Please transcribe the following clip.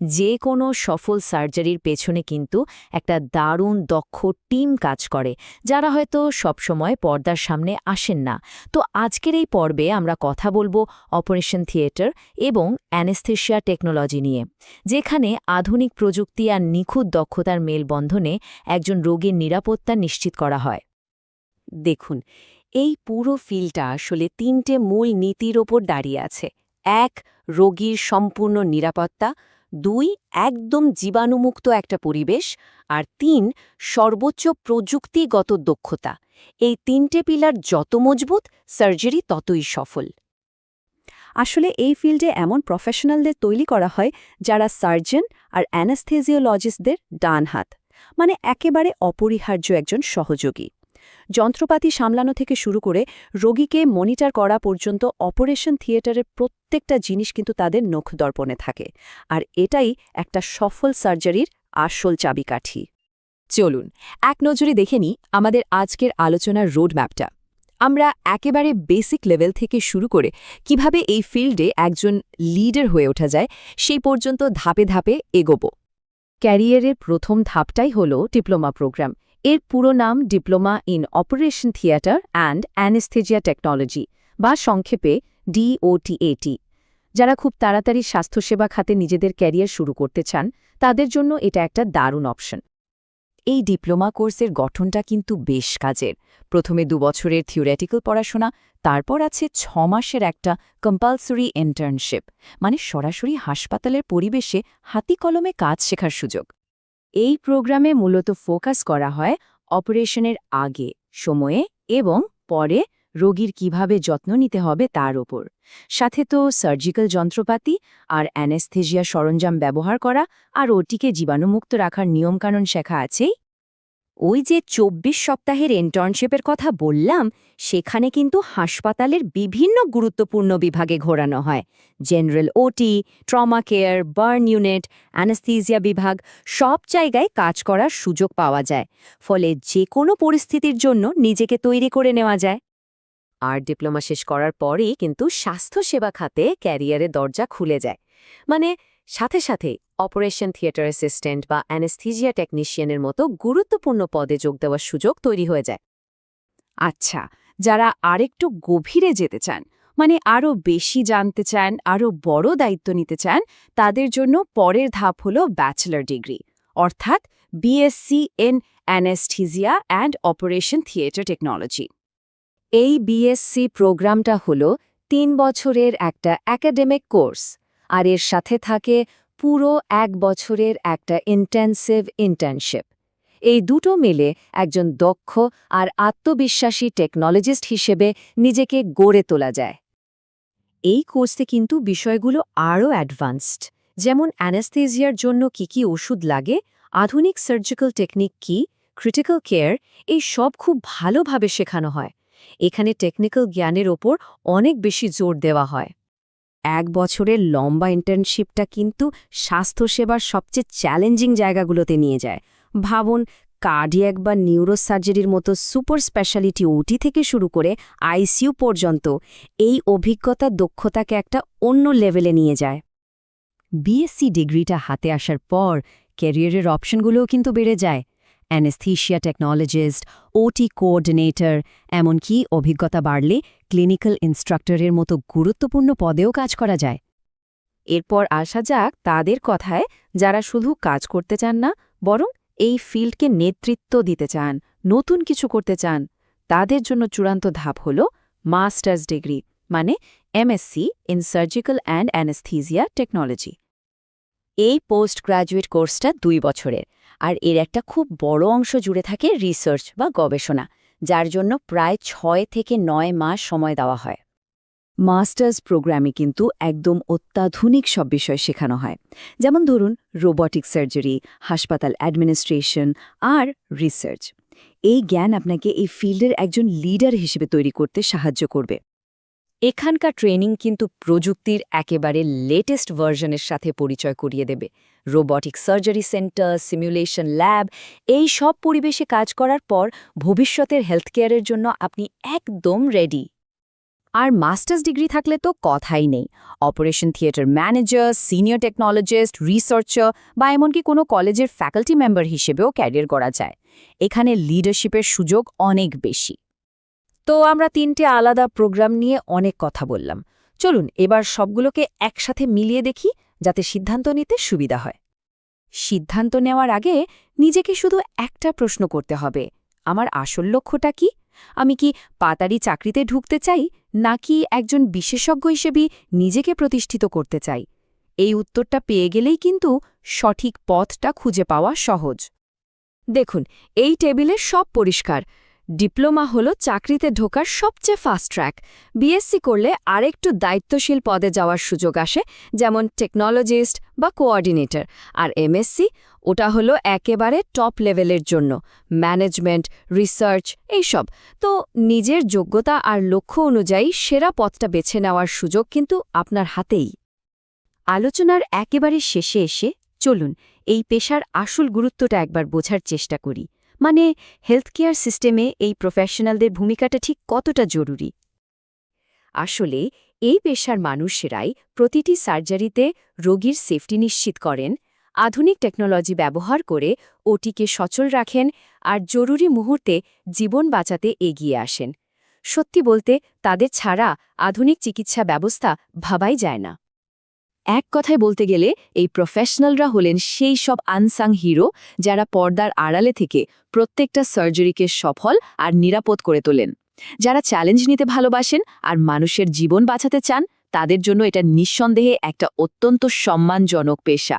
যে কোনো সফল সার্জারির পেছনে কিন্তু একটা দারুণ, দক্ষ টিম কাজ করে, যারা হয়তো সবসময় পর্দার সামনে আসেন না। তো আজকের এই পর্বে আমরা কথা বলব অপারেশন থিয়েটার এবং অ্যানেস্থেশিয়া টেকনোলজি নিয়ে, যেখানে আধুনিক প্রযুক্তি আর নিখুঁত দক্ষতার মেলবন্ধনে একজন রোগীর নিরাপত্তা নিশ্চিত করা হয়। দেখুন, এই পুরো ফিল্ডটা আসলে তিনটে মূল নীতির ওপর দাঁড়িয়ে আছে। এক, রোগীর সম্পূর্ণ নিরাপত্তা দুই, একদম জীবাণুমুক্ত একটা পরিবেশ, আর তিন, সর্বোচ্চ প্রযুক্তিগত দক্ষতা। এই তিনটে পিলার যত মজবুত, সার্জারি ততই সফল। আসলে এই ফিল্ডে এমন প্রফেশনালদের তৈরি করা হয়, যারা সার্জন আর অ্যানাস্থেজিওলজিস্টদের ডান হাত মানে একেবারে অপরিহার্য একজন সহযোগী। যন্ত্রপাতি সামলানো থেকে শুরু করে রোগীকে মনিটর করা পর্যন্ত অপারেশন থিয়েটারের প্রত্যেকটা জিনিস কিন্তু তাদের নখ দর্পণে থাকে। আর এটাই একটা সফল সার্জারির আসল চাবিকাঠি। চলুন, এক নজরে দেখে নিই আমাদের আজকের আলোচনার রোডম্যাপটা। আমরা একেবারে বেসিক লেভেল থেকে শুরু করে কীভাবে এই ফিল্ডে একজন লিডার হয়ে ওঠা যায়, সেই পর্যন্ত ধাপে ধাপে এগোব। ক্যারিয়ারের প্রথম ধাপটাই হল ডিপ্লোমা প্রোগ্রাম। এর পুরো নাম diploma in operation theatre and anaesthesia technology বা সংক্ষেপে ডিওটিএটি যারা খুব তাড়াতাড়ি স্বাস্থ্যসেবা খাতে নিজেদের ক্যারিয়ার শুরু করতে চান, তাদের জন্য এটা একটা দারুণ অপশন। এই ডিপ্লোমা কোর্সের গঠনটা কিন্তু বেশ কাজের। প্রথমে দু বছরের থিওরেটিক্যাল পড়াশোনা, তারপর আছে ছ মাসের একটা কম্পালসরি ইন্টার্নশিপ মানে সরাসরি হাসপাতালের পরিবেশে হাতি কলমে কাজ শেখার সুযোগ। এই প্রোগ্রামে মূলত ফোকাস করা হয় অপারেশনের আগে, সময়ে এবং পরে রোগীর কীভাবে যত্ন নিতে হবে তার ওপর। সাথে তো সার্জিক্যাল যন্ত্রপাতি আর অ্যানেস্থেজিয়া সরঞ্জাম ব্যবহার করা আর ওটিকে জীবাণুমুক্ত রাখার নিয়মকানুন শেখা আছেই। ওই যে ২৪ সপ্তাহের ইন্টার্নশিপের কথা বললাম, সেখানে কিন্তু হাসপাতালের বিভিন্ন গুরুত্বপূর্ণ বিভাগে ঘোরানো হয়। General OT trauma care burn unit anaesthesia বিভাগ, সব জায়গায় কাজ করার সুযোগ পাওয়া যায়। ফলে যে কোনো পরিস্থিতির জন্য নিজেকে তৈরি করে নেওয়া যায়। আর ডিপ্লোমা শেষ করার পরেই কিন্তু স্বাস্থ্যসেবা খাতে ক্যারিয়ারের দরজা খুলে যায়। মানে সাথে সাথে অপারেশন থিয়েটার অ্যাসিস্ট্যান্ট বা অ্যানেস্থিজিয়া টেকনিশিয়ানের মতো গুরুত্বপূর্ণ পদে যোগ দেওয়ার সুযোগ তৈরি হয়ে যায়। আচ্ছা যারা আরেকটু গভীরে যেতে চান মানে আরও বেশি জানতে চান আরও বড় দায়িত্ব নিতে চান, তাদের জন্য পরের ধাপ হল ব্যাচেলর ডিগ্রি অর্থাৎ BSc in anaesthesia and operation theatre technology এই বিএসসি প্রোগ্রামটা হল তিন বছরের একটা একাডেমিক কোর্স আর এর সাথে থাকে পুরো এক বছরের একটা ইন্টেন্সিভ ইন্টার্নশিপ এই দুটো মিলে একজন দক্ষ আর আত্মবিশ্বাসী টেকনোলজিস্ট হিসেবে নিজেকে গড়ে তোলা যায়। এই কোর্সে কিন্তু বিষয়গুলো আরও অ্যাডভান্সড যেমন অ্যানাস্থেজিয়ার জন্য কি কি ওষুধ লাগে, আধুনিক সার্জিক্যাল টেকনিক কি ক্রিটিক্যাল কেয়ার এই সব খুব ভালোভাবে শেখানো হয়। এখানে টেকনিক্যাল জ্ঞানের ওপর অনেক বেশি জোর দেওয়া হয়। এক বছরের লম্বা ইন্টার্নশিপটা কিন্তু স্বাস্থ্যসেবার সবচেয়ে চ্যালেঞ্জিং জায়গাগুলোতে নিয়ে যায়। ভাবুন কার্ডিয়াক বা নিউরোসার্জারির মতো সুপার স্পেশালিটি ওটি থেকে শুরু করে আইসিইউ পর্যন্ত এই অভিজ্ঞতা দক্ষতাকে একটা অন্য লেভেলে নিয়ে যায়। বিএসসি ডিগ্রিটা হাতে আসার পর ক্যারিয়ারের অপশনগুলোও কিন্তু বেড়ে যায়। অ্যানেস্থিশিয়া টেকনোলজিস্ট ওটি কোঅর্ডিনেটর এমনকি অভিজ্ঞতা বাড়লে ক্লিনিক্যাল ইনস্ট্রাক্টরের মতো গুরুত্বপূর্ণ পদেও কাজ করা যায়। এরপর আসা যাক তাদের কথায় যারা শুধু কাজ করতে চান না, বরং এই ফিল্ডকে নেতৃত্ব দিতে চান, নতুন কিছু করতে চান। তাদের জন্য চূড়ান্ত ধাপ হল মাস্টার্স ডিগ্রি মানে MSc in surgical and anaesthesia technology. এই পোস্ট গ্র্যাজুয়েট কোর্সটা দুই বছরের। আর এর একটা খুব বড় অংশ জুড়ে থাকে রিসার্চ বা গবেষণা, যার জন্য প্রায় ছয় থেকে নয় মাস সময় দেওয়া হয়। মাস্টার্স প্রোগ্রামে কিন্তু একদম অত্যাধুনিক সব বিষয় শেখানো হয়। যেমন ধরুন রোবটিক সার্জারি হাসপাতাল অ্যাডমিনিস্ট্রেশন আর রিসার্চ এই জ্ঞান আপনাকে এই ফিল্ডের একজন লিডার হিসেবে তৈরি করতে সাহায্য করবে। এখানকার ট্রেনিং কিন্তু প্রযুক্তির একেবারে লেটেস্ট ভার্জনের সাথে পরিচয় করিয়ে দেবে। Robotic surgery centre simulation lab এই সব পরিবেশে কাজ করার পর ভবিষ্যতের হেলথ কেয়ারের জন্য আপনি একদম রেডি আর মাস্টার্স ডিগ্রি থাকলে তো কথাই নেই। Operation theatre manager senior technologist researcher বা এমনকি কোনো কলেজের ফ্যাকাল্টি মেম্বার হিসেবেও ক্যারিয়ার করা যায়। এখানে লিডারশিপের সুযোগ অনেক বেশি। তো আমরা তিনটে আলাদা প্রোগ্রাম নিয়ে অনেক কথা বললাম। চলুন, এবার সবগুলোকে একসাথে মিলিয়ে দেখি, যাতে সিদ্ধান্ত নিতে সুবিধা হয়। সিদ্ধান্ত নেওয়ার আগে নিজেকে শুধু একটা প্রশ্ন করতে হবে, আমার আসল লক্ষ্যটা কি? আমি কি পাতারি চাকরিতে ঢুকতে চাই, নাকি একজন বিশেষজ্ঞ হিসেবে নিজেকে প্রতিষ্ঠিত করতে চাই? এই উত্তরটা পেয়ে গেলেই কিন্তু সঠিক পথটা খুঁজে পাওয়া সহজ। দেখুন, এই টেবিলে সব পরিষ্কার ডিপ্লোমা হল চাকরিতে ঢোকার সবচেয়ে ফাস্ট ট্র্যাক বিএসসি করলে আরেকটু দায়িত্বশীল পদে যাওয়ার সুযোগ আসে, যেমন টেকনোলজিস্ট বা কোঅর্ডিনেটর আর এমএসসি ওটা হলো একেবারে টপ লেভেলের জন্য। ম্যানেজমেন্ট রিসার্চ এইসব। তো নিজের যোগ্যতা আর লক্ষ্য অনুযায়ী সেরা পথটা বেছে নেওয়ার সুযোগ কিন্তু আপনার হাতেই। আলোচনার একেবারে শেষে এসে চলুন, এই পেশার আসল গুরুত্বটা একবার বোঝার চেষ্টা করি। মানে হেলথ কেয়ার সিস্টেমে এই প্রফেশনালদের ভূমিকাটা ঠিক কতটা জরুরি? আসলে, এই পেশার মানুষেরাই প্রতিটি সার্জারিতে রোগীর সেফটি নিশ্চিত করেন, আধুনিক টেকনোলজি ব্যবহার করে ওটিকে সচল রাখেন আর জরুরি মুহূর্তে জীবন বাঁচাতে এগিয়ে আসেন। সত্যি বলতে, তাদের ছাড়া আধুনিক চিকিৎসা ব্যবস্থা ভাবাই যায় না। এক কথায় বলতে গেলে, এই প্রফেশনালরা হলেন সেই সব আনসাং হিরো যারা পর্দার আড়ালে থেকে প্রত্যেকটা সার্জারিকে সফল আর নিরাপদ করে তোলেন। যারা চ্যালেঞ্জ নিতে ভালোবাসেন আর মানুষের জীবন বাঁচাতে চান, তাদের জন্য এটা নিঃসন্দেহে একটা অত্যন্ত সম্মানজনক পেশা।